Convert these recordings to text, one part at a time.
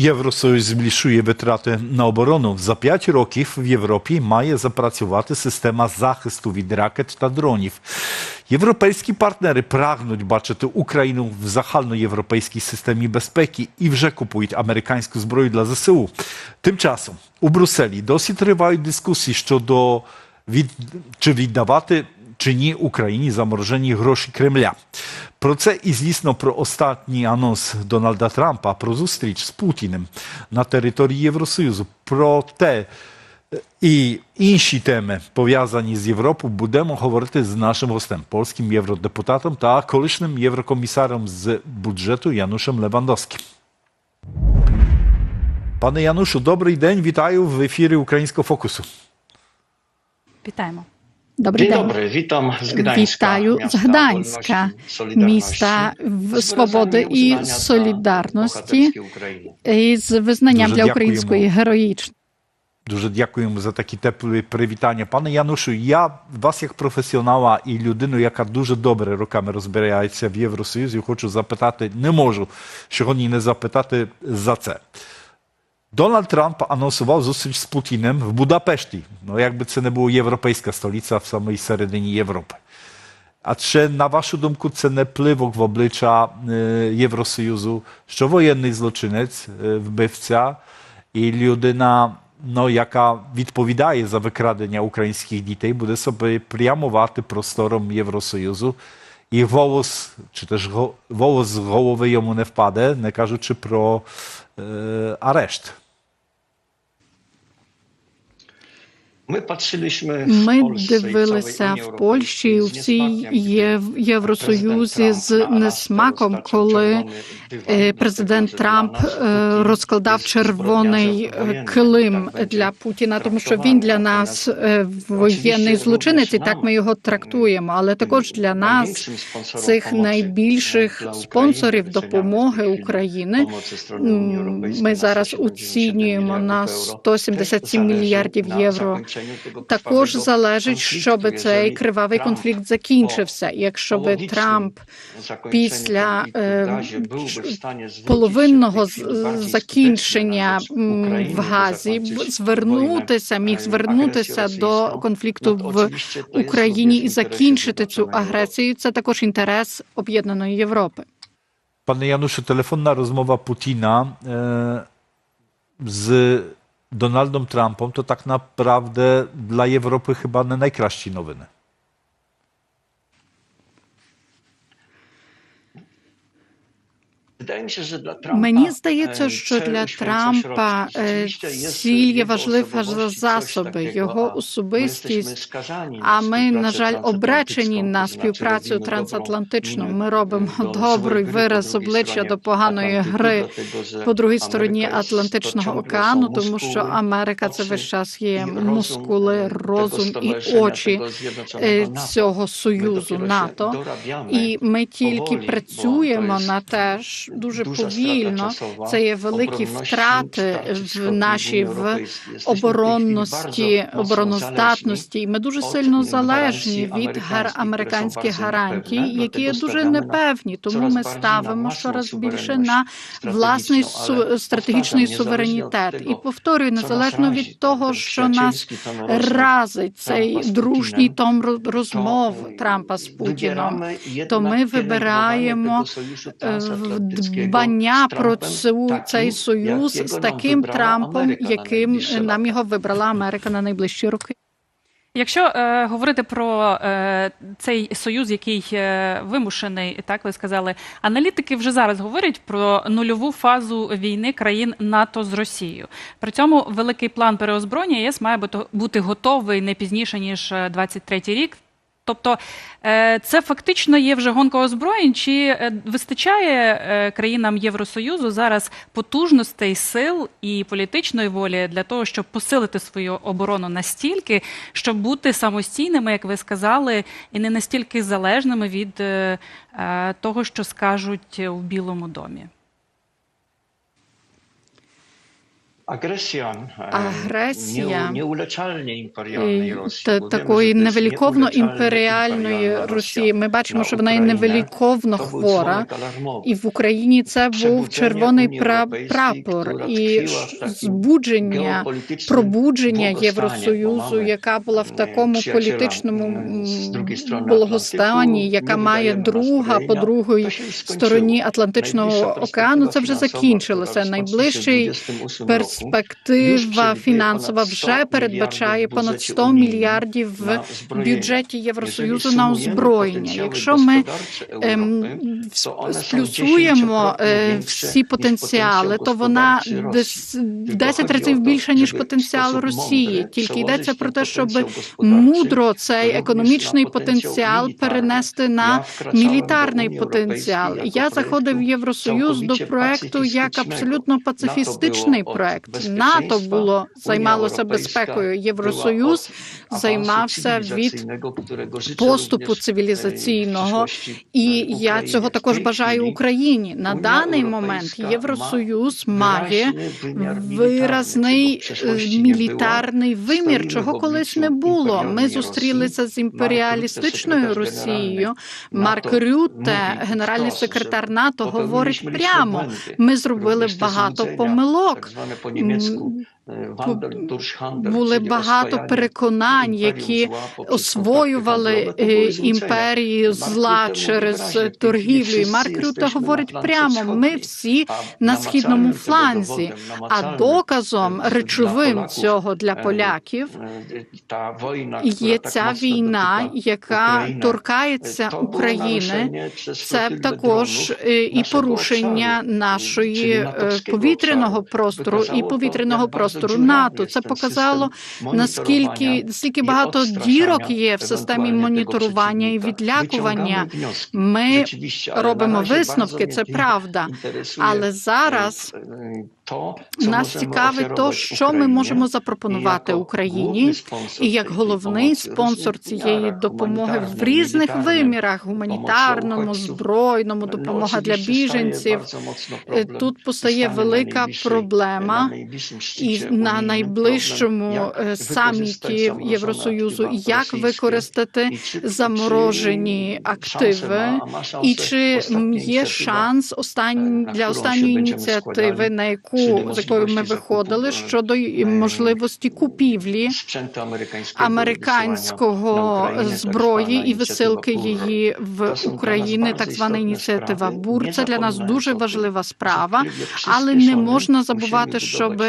Євросоюз збільшує витрати на оборону. За 5 років в Європі має запрацювати система захисту від ракет та дронів. Європейські партнери прагнуть бачити Україну в загальноєвропейській системі безпеки і вже купують американську зброю для ЗСУ. Тим часом у Брюсселі досі тривають дискусії щодо від... чи віддавати чи ні Україні заморожені гроші Кремля. Про це і звісно про останній анонс Дональда Трампа про зустріч з Путіним на території Євросоюзу. Про те і інші теми пов'язані з Європою будемо говорити з нашим гостем, польським євродепутатом та колишнім єврокомісаром з бюджету Янушем Левандовським. Пане Янушу, добрий день. Вітаю в ефірі Українського фокусу. Вітаємо. Добрий Dzień день. dobry, witam z Gdańska. Вітаю з Гданська, міста свободи і солідарності Ukrainy. із визнанням Дуже для дякуємо. української героїчної. Дуже дякуємо за такі теплі привітання. Пане Янушу, я вас як професіонала і людину, яка дуже добре роками розбирається в Євросоюзі, хочу запитати, не можу сьогодні не запитати за це. Дональд Трамп анонсував зустріч з Путіним в Будапешті. Ну, якби це не була європейська столиця в самій середині Європи. А чи, на вашу думку, це не пливок в обличчя е, Євросоюзу, що воєнний злочинець, е, вбивця і людина, ну, яка відповідає за викрадення українських дітей, буде собі прямувати і волос, чи теж го- волос з голови йому не впаде, не кажучи про е, Ми patrzyliśmy Ми дивилися в Польщі і у всій Єв- Євросоюзі з несмаком, коли е, президент Трамп е, розкладав червоний е, килим для Путіна, тому що він для нас воєнний злочинець, і так ми його трактуємо. Але також для нас цих найбільших спонсорів допомоги України. Ми зараз оцінюємо на мільярдів євро. 177 мільярдів євро. Також залежить, щоб цей кривавий конфлікт закінчився. Якщо би Трамп після е, в в половинного в закінчення в Газі звернутися, міг звернутися до конфлікту в to jest Україні і закінчити цю агресію. Це також інтерес об'єднаної Європи. Panie Januszu, telefonna rozmowa Putina z Donaldem Trumpem to tak naprawdę dla Europy chyba najkraszci nowiny. Мені здається, що для Трампа ціль є важлива за засоби, його особистість. А ми, на жаль, обречені на співпрацю трансатлантичну. Ми робимо добрий вираз обличчя до поганої гри по другій стороні Атлантичного океану, тому що Америка це весь час є мускули, розум і очі цього союзу НАТО. І ми тільки працюємо на те дуже повільно. Це є великі втрати в нашій в оборонності, обороноздатності. І ми дуже сильно залежні від гар американських гарантій, які є дуже непевні. Тому ми ставимо щораз більше на власний стратегічний суверенітет. І повторюю, незалежно від того, що нас разить цей дружній том розмов Трампа з Путіном. то ми вибираємо е, дбання про Trumpem цю, цей союз з таким Трампом, яким нам його вибрала Америка на найближчі роки. Якщо е, говорити про е, цей союз, який е, вимушений, так ви сказали, аналітики вже зараз говорять про нульову фазу війни країн НАТО з Росією. При цьому великий план переозброєння ЄС має бути, бути готовий не пізніше ніж е, 23-й рік. Тобто е, це фактично є вже гонка озброєнь. Чи е, вистачає е, країнам Євросоюзу зараз потужностей, сил і політичної волі для того, щоб посилити свою оборону настільки, щоб бути самостійними, як ви сказали, і не настільки залежними від того, що скажуть у Білому домі? Агресія, Агресія, такої невеликовно імперіальної Росії. Ми бачимо, що вона є невеликовно хвора. І в Україні це був червоний прапор і збудження, пробудження Євросоюзу, яка була в такому політичному благостані, яка має друга по настроєння, другої то ще й скончило. стороні Атлантичного океану. Це вже закінчилося. Найближчий розпочнеться в 28 року, перспектива фінансова вже передбачає понад budżecie 100 мільярдів в бюджеті Євросоюзу на озброєння. Якщо ми ем, сплюсуємо е, 10-krotnie всі потенціали, то вона десь Tylko 10 разів більше, ніж потенціал Росії. Тільки йдеться про те, щоб мудро цей економічний потенціал перенести на мілітарний потенціал. Я заходив в Євросоюз до проекту як абсолютно пацифістичний проект. НАТО було займалося безпекою. Євросоюз займався від поступу e, цивілізаційного, і e, я цього також бажаю Україні. На даний момент Євросоюз має виразний е, мілітарний вимір, чого колись не було. Ми зустрілися з імперіалістичною Росією. Марк мовить генеральний секретар НАТО, говорить прямо. Ми зробили багато помилок. Так е, Були багато переконань, які освоювали е, імперії зла через торгівлю. І Марк jesteśmy говорить прямо: ми всі на східному фланзі. А доказом речовим цього для е, поляків є ця війна, яка торкається України. Це також е, і порушення нашої повітряного простору і повітряного bardzo простору НАТО. Це показало наскільки monitorowania скільки і багато дірок є в системі моніторування і відлякування. Ми робимо висновки, це правда. Але зараз е, е, то, нас цікавить то, що ми можемо запропонувати Україні, і як головний спонсор цієї допомоги в різних вимірах: гуманітарному, збройному, No, допомога для біженців. Е, Тут постає велика проблема. І на найближчому е, саміті Євросоюзу, як використати заморожені активи, і чи є шанс остань, на для останньої ініціативи, на яку щодо з якою ми виходили щодо можливості купівлі американського зброї і висилки її в Україні, так звана ініціатива. БУР. Це для нас дуже важлива справа, але не можна забувати, щоб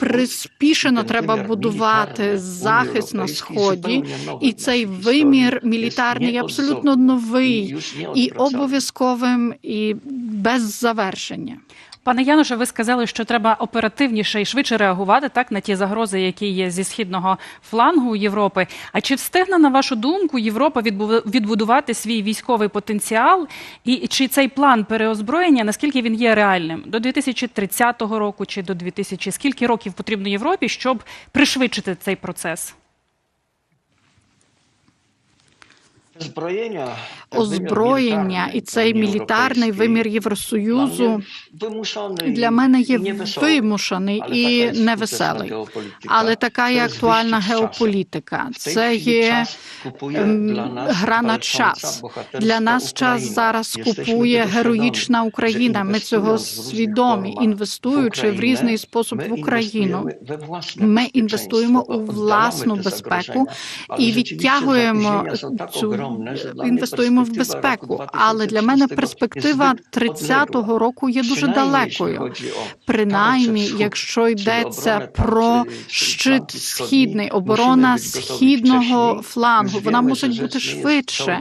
приспішено треба будувати захист на сході. І цей вимір мілітарний абсолютно новий і обов'язковим, і без завершення. Пане Януше, ви сказали, що треба оперативніше і швидше реагувати так на ті загрози, які є зі східного флангу Європи. А чи встигне, на вашу думку, Європа відбу- відбудувати свій військовий потенціал? І чи цей план переозброєння наскільки він є реальним до 2030 року чи до 2000? Скільки років потрібно Європі, щоб пришвидшити цей процес? Озброєння, Озброєння і цей мілітарний вимір Євросоюзу для мене є вимушений і невеселий. Але така є актуальна геополітика. Це є ем, гра на час. Для нас час зараз купує героїчна Україна. Ми цього свідомі, інвестуючи в різний спосіб в Україну. Ми інвестуємо у власну безпеку і відтягуємо цю інвестуємо в безпеку. Але для мене перспектива 30-го року є дуже далекою. Принаймні, якщо йдеться про щит східний, оборона східного флангу, вона мусить бути швидше.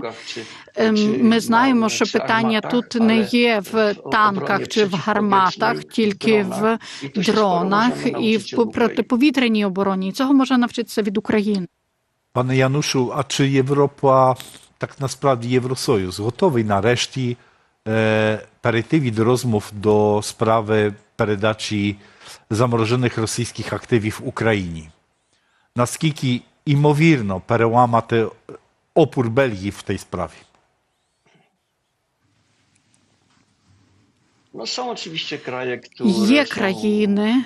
Ем, Ми знаємо, що питання тут не є в танках чи в гарматах, тільки в дронах і в протиповітряній обороні. І цього можна навчитися від України. Panie Januszu, a czy Європа, так насправді Євросоюз, готовий нарешті е, перейти від розмов до справи передачі заморожених російських активів Україні? Наскільки імовірно переламати опор Бельгії в тій справі? Є країни,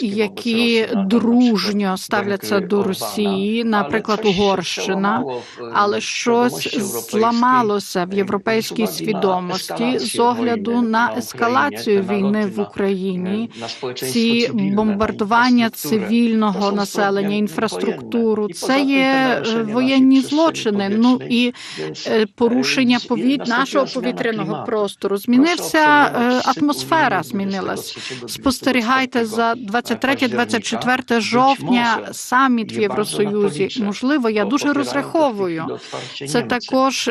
які дружньо ставляться до Росії, наприклад, Угорщина, але щось зламалося в e, європейській свідомості з огляду на ескалацію війни в Україні. e, Ці бомбардування цивільного населення, інфраструктуру, це є е, воєнні злочини. Ну і е, порушення e, nastąpiła нашого повітряного простору. Змінився е, атмосфера, змінилась. 23-24 Спостерігайте за 23-24 жовтня саміт в Євросоюзі. Можливо, я дуже розраховую. Це також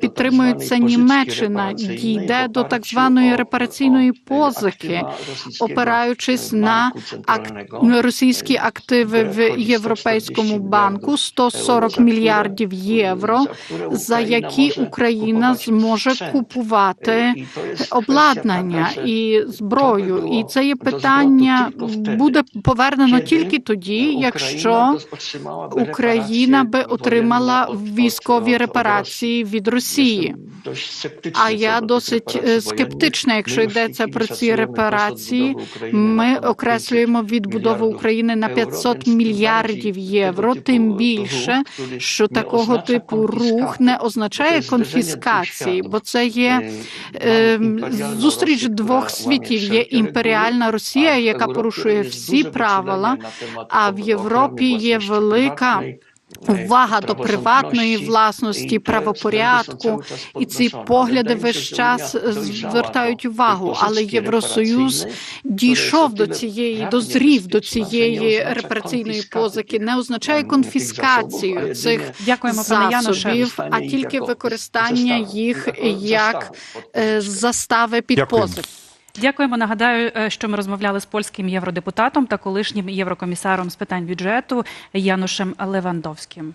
підтримується Німеччина, дійде до так званої репараційної позики, опираючись на російські активи в Європейському банку, мільярдів 140 мільярдів євро, за які Україна зможе купувати jest обладнання і зброю. І це є питання буде повернено тільки тоді, якщо Україна би отримала військові репарації від Росії. А я досить е, скептична, якщо йдеться про ці репарації. Ми окреслюємо відбудову України на євро, 500 мільярдів євро. Тим більше, що такого типу рух не означає конфіскації, бо це є Е, е, зустріч двох світів. Є імперіальна Росія, яка порушує всі правила. А в Європі є велика e, увага до приватної власності, правопорядку, і ці погляди весь час звертають увагу. Але Євросоюз дійшов до цієї, дозрів до цієї репараційної позики, не означає конфіскацію цих засобів, а тільки використання їх як як застави, е, під Дякую. позик. Дякуємо. Нагадаю, е, що ми розмовляли з польським євродепутатом та колишнім єврокомісаром з питань бюджету Янушем Левандовським.